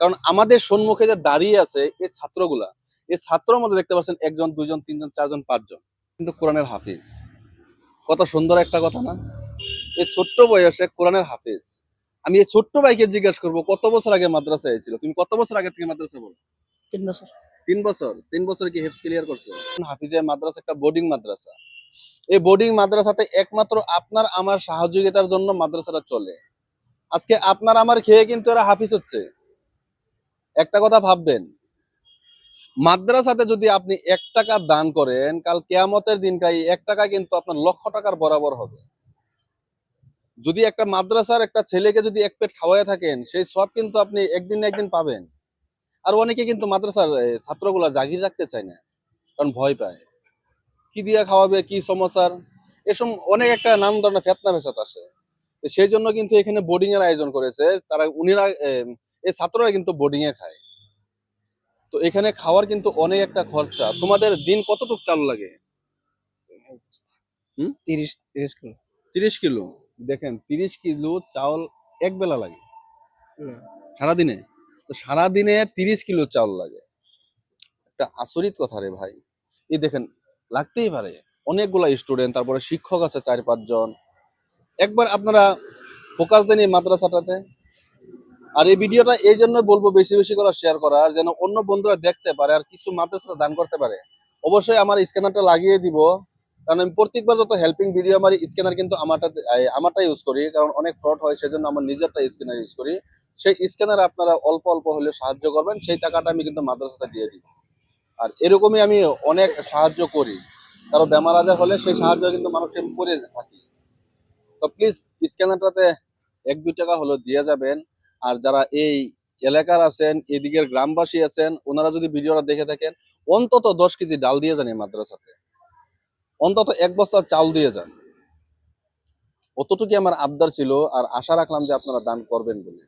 কারণ আমাদের সম্মুখে যে দাঁড়িয়ে আছে এই ছাত্রগুলা এই ছাত্রের মধ্যে দেখতে পাচ্ছেন একজন দুইজন তিনজন চারজন পাঁচজন। কিন্তু কোরআনের হাফিজ। কত সুন্দর একটা কথা না? এই ছোট্ট বয়সে কোরআনের হাফিজ। আমি এই ছোট্ট ভাইকে জিজ্ঞেস করব কত বছর আগে মাদ্রাসা এসেছিল তুমি কত বছর আগে থেকে মাদ্রাসা বলো তিন বছর। তিন বছর? তিন বছর কি হেফস ক্লিয়ার করছে? হাফিজের মাদ্রাসা একটা বোর্ডিং মাদ্রাসা। এই বোর্ডিং মাদ্রাসাতে একমাত্র আপনার আমার সহযোগিতার জন্য মাদ্রাসাটা চলে। আজকে আপনার আমার খেয়ে কিন্তু এরা হাফিজ হচ্ছে। একটা কথা ভাববেন, মাদ্রাসাতে যদি আপনি এক টাকা দান করেন, কাল কেয়ামতের দিনকাই এক টাকা কিন্তু আপনার লক্ষ টাকার বরাবর হবে। যদি একটা মাদ্রাসার একটা ছেলেকে যদি এক পেট খাওয়ায় থাকেন, সেই সব কিন্তু আপনি একদিন না একদিন পাবেন। আর অনেকে কিন্তু মাদ্রাসার ছাত্রগুলা জাগির রাখতে চায় না, কারণ ভয় পায়। কি দিয়ে খাওয়াবে, কি সমস্যার? এসব অনেক একটা নানান ধরনের ফেতনা ফেসাত আছে তো সেই জন্য কিন্তু এখানে বোর্ডিং এর আয়োজন করেছে। তারা উনিরা এই ছাত্ররা কিন্তু বোর্ডিং এ খায়। তো এখানে খাওয়ার কিন্তু অনেক একটা খরচা। তোমাদের দিন কতটুক চাল লাগে? তিরিশ তিরিশ কিলো। তিরিশ কিলো? দেখেন তিরিশ কিলো চাউল এক বেলা লাগে সারাদিনে? তো সারাদিনে তিরিশ কিলো চাউল লাগে। একটা আচরিত কথা রে ভাই। এই দেখেন লাগতেই পারে। অনেকগুলা স্টুডেন্ট তারপরে শিক্ষক আছে চার পাঁচজন। একবার আপনারা ফোকাস দেন এই মাদ্রাসাটাতে আর এই ভিডিওটা এই জন্য বলব বেশি বেশি করে শেয়ার করা আর যেন অন্য বন্ধুরা দেখতে পারে আর কিছু মাদ্রাসা দান করতে পারে। অবশ্যই আমার স্ক্যানারটা লাগিয়ে দিব, কারণ আমি প্রত্যেকবার যত হেল্পিং ভিডিও আমার স্ক্যানার কিন্তু আমারটা আমারটা ইউজ করি, কারণ অনেক ফ্রড হয়, সেজন্য আমার নিজেরটা স্ক্যানার ইউজ করি। সেই স্ক্যানার আপনারা অল্প অল্প হলে সাহায্য করবেন, সেই টাকাটা আমি কিন্তু মাদ্রাসাতে দিয়ে দিব। আর এরকমই আমি অনেক সাহায্য করি, কারও বেমার আজার হলে সেই সাহায্য কিন্তু মানুষকে করে থাকি। তো প্লিজ স্ক্যানারটাতে এক, দুই টাকা হলো দিয়ে যাবেন। আর যারা এই এলাকার আছেন, এদিকের গ্রামবাসী আছেন, ওনারা যদি ভিডিওটা দেখে থাকেন, অন্তত দশ কেজি ডাল দিয়ে যান এই মাদ্রাসাতে। অন্তত এক বস্তা চাল দিয়ে যান। অতটুকু আমার আবদার ছিল, আর আশা রাখলাম যে আপনারা দান করবেন বলে।